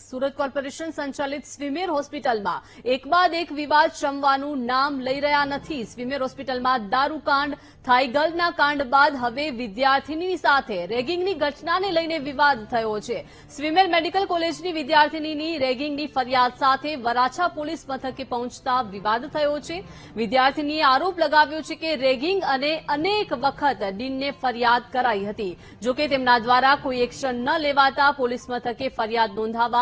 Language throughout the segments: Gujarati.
સુરત કોર્પોરેશન સંચાલિત સ્વિમેર હોસ્પિટલમાં એક બાદ એક વિવાદ શમવાનું નામ લઈ રહ્યા નથી. સ્વિમેર હોસ્પિટલમાં દારૂકાંડ થાઈગલના કાંડ બાદ હવે વિદ્યાર્થીની સાથે રેગિંગની ઘટનાને લઈને વિવાદ થયો છે. સ્વિમેર મેડિકલ કોલેજની વિદ્યાર્થીની રેગિંગની ફરિયાદ સાથે વરાછા પોલીસ મથકે પહોંચતા વિવાદ થયો છે. વિદ્યાર્થીનીએ આરોપ લગાવ્યો છે કે રેગિંગ અને અનેક વખત ડીનને ફરિયાદ કરાઈ હતી. જોકે તેમના દ્વારા કોઈ એક્શન ન લેવાતા પોલીસ મથકે ફરિયાદ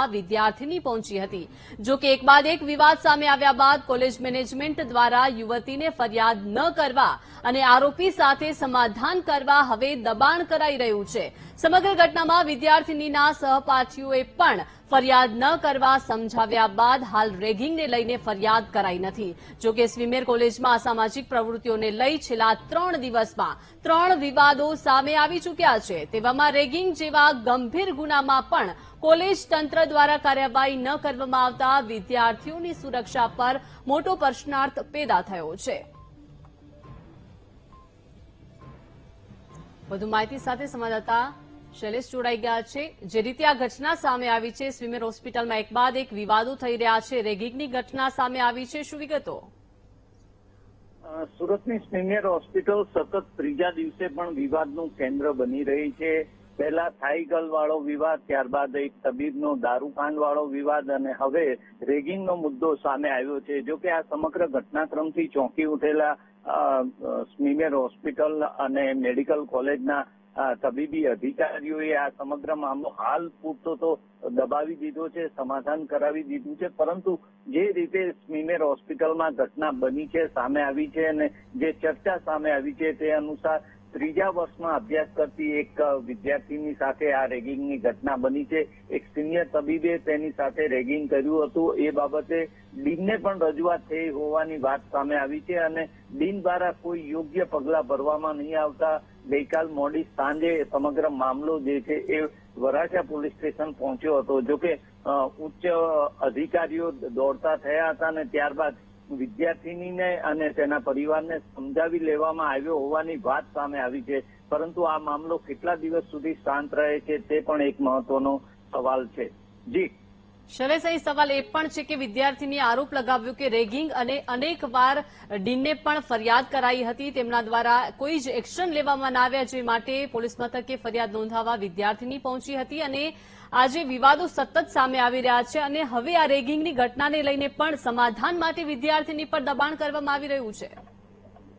નોંધાવવા વિદ્યાર્થીની પહોંચી હતી. જોકે એક બાદ એક વિવાદ સામે આવ્યા બાદ કોલેજ મેનેજમેન્ટ દ્વારા યુવતીને ફરિયાદ ન કરવા અને આરોપી સાથે સમાધાન કરવા હવે દબાણ કરાઈ રહ્યું છે. સમગ્ર ઘટનામાં વિદ્યાર્થીનીના સહપાઠીઓએ પણ ફરિયાદ ન કરવા સમજાવ્યા બાદ હાલ રેગિંગને લઈને ફરિયાદ કરાઈ નથી. જોકે સ્વિમેર કોલેજમાં અસામાજિક પ્રવૃત્તિઓને લઈ છેલ્લા ત્રણ દિવસમાં ત્રણ વિવાદો સામે આવી ચૂક્યા છે. તેવામાં રેગિંગ જેવા ગંભીર ગુનામાં પણ કોલેજ તંત્ર દ્વારા કાર્યવાહી ન કરવામાં આવતા વિદ્યાર્થીઓની સુરક્ષા પર મોટો પ્રશ્નાર્થ પેદા થયો છે. વધુ માહિતી સાથે સંવાદદાતા શૈલેષ જોડાઈ ગયા છે. જે રીતે આ ઘટના સામે આવી છે સ્વિમેર હોસ્પિટલમાં એક બાદ એક વિવાદો થઈ રહ્યા છે. રેગિંગની ઘટના સામે આવી છે. શું વિગતો? સુરતની સ્મિમેર હોસ્પિટલ સતત ત્રીજા દિવસે પણ વિવાદનું કેન્દ્ર બની રહી છે. પહેલા થાઈગલ વાળો વિવાદ ત્યારબાદ એક તબીબનો દારૂકાંડ વાળો વિવાદ અને હવે રેગિંગનો મુદ્દો સામે આવ્યો છે. જો કે આ સમગ્ર ઘટનાક્રમથી ચોંકી ઉઠેલા અ, હોસ્પિટલ અને મેડિકલ કોલેજના તબીબી અધિકારીઓએ આ સમગ્ર મામલો હાલ પૂરતો તો દબાવી દીધો છે, સમાધાન કરાવી દીધું છે, પરંતુ જે રીતે સ્મીમેર હોસ્પિટલમાં ઘટના બની છે, સામે આવી છે અને જે ચર્ચા સામે આવી છે તે અનુસાર ત્રીજા વર્ષમાં અભ્યાસ કરતી એક વિદ્યાર્થીની સાથે આ રેગિંગની ઘટના બની છે. એક સિનિયર તબીબે તેની સાથે રેગિંગ કર્યું હતું. એ બાબતે ડીનને પણ રજૂઆત થઈ હોવાની વાત સામે આવી છે અને ડીન દ્વારા કોઈ યોગ્ય પગલાં ભરવામાં નહીં આવતા. ગઈકાલ મોડી સાંજે સમગ્ર મામલો જે છે એ વરાછા પોલીસ સ્ટેશન પહોંચ્યો હતો. જોકે ઉચ્ચ અધિકારીઓ દોડતા થયા હતા અને ત્યારબાદ વિદ્યાર્થીનીને અને તેના પરિવારને સમજાવી લેવામાં આવ્યો હોવાની વાત સામે આવી છે. પરંતુ આ મામલો કેટલા દિવસ સુધી શાંત રહે છે તે પણ એક મહત્વનો સવાલ છે. જી. શૈલેષ સવાલ એ પણ છે કે વિદ્યાર્થીની આરોપ લગાવ્યો કે રેગિંગ અને અનેક વાર ડીનને પણ ફરિયાદ કરાઈ હતી. તેમના દ્વારા કોઈ જ એક્શન લેવામાં ના આવ્યા, જે માટે પોલીસ મથકે ફરિયાદ નોંધાવવા વિદ્યાર્થીની પહોંચી હતી અને આજે વિવાદો સતત સામે આવી રહ્યા છે અને હવે આ રેગિંગની ઘટનાને લઈને પણ સમાધાન માટે વિદ્યાર્થીની પર દબાણ કરવામાં આવી રહ્યું છે.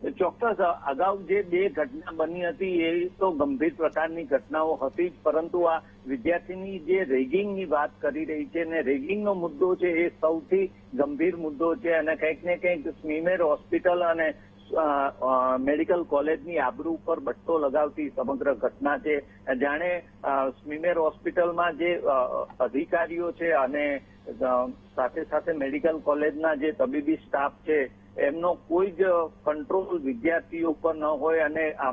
ચોક્કસ. અગાઉ જે બે ઘટના બની હતી એ તો ગંભીર પ્રકારની ઘટનાઓ હતી પરંતુ આ વિદ્યાર્થીની જે રેગિંગની વાત કરી રહી છે ને રેગિંગનો મુદ્દો છે એ સૌથી ગંભીર મુદ્દો છે અને કંઈક ને કંઈક સ્મીમેર હોસ્પિટલ અને મેડિકલ કોલેજની આબરૂ ઉપર બટ્ટો લગાવતી સમગ્ર ઘટના છે. જાણે સ્મીમેર હોસ્પિટલમાં જે અધિકારીઓ છે અને સાથે સાથે મેડિકલ કોલેજના જે તબીબી સ્ટાફ છે એમનો કોઈ જ કંટ્રોલ વિદ્યાર્થીઓ પર ન હોય અને આ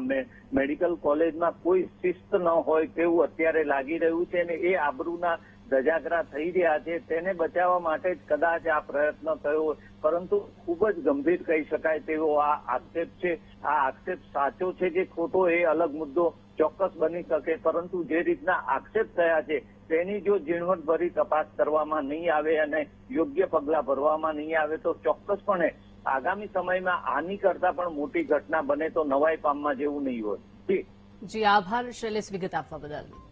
મેડિકલ કોલેજમાં કોઈ શિસ્ત ન હોય તેવું અત્યારે લાગી રહ્યું છે અને એ આબરૂના ધજાગરા થઈ રહ્યા છે. તેને બચાવવા માટે જ કદાચ આ પ્રયત્ન થયો. પરંતુ ખૂબ જ ગંભીર કહી શકાય તેવો આ આક્ષેપ છે. આ આક્ષેપ સાચો છે કે ખોટો એ અલગ મુદ્દો ચોક્કસ બની શકે. પરંતુ જે રીતના આક્ષેપ થયા છે, તેની જો ઝીણવટભરી તપાસ કરવામાં નહીં આવે અને યોગ્ય પગલાં ભરવામાં નહીં આવે તો ચોક્કસપણે આગામી સમયમાં આની કરતા પણ મોટી ઘટના બને તો નવાઈ પામવા જેવું નહીં હોય. જી. આભાર. શૈલેષ વિગત આપવા બદલ.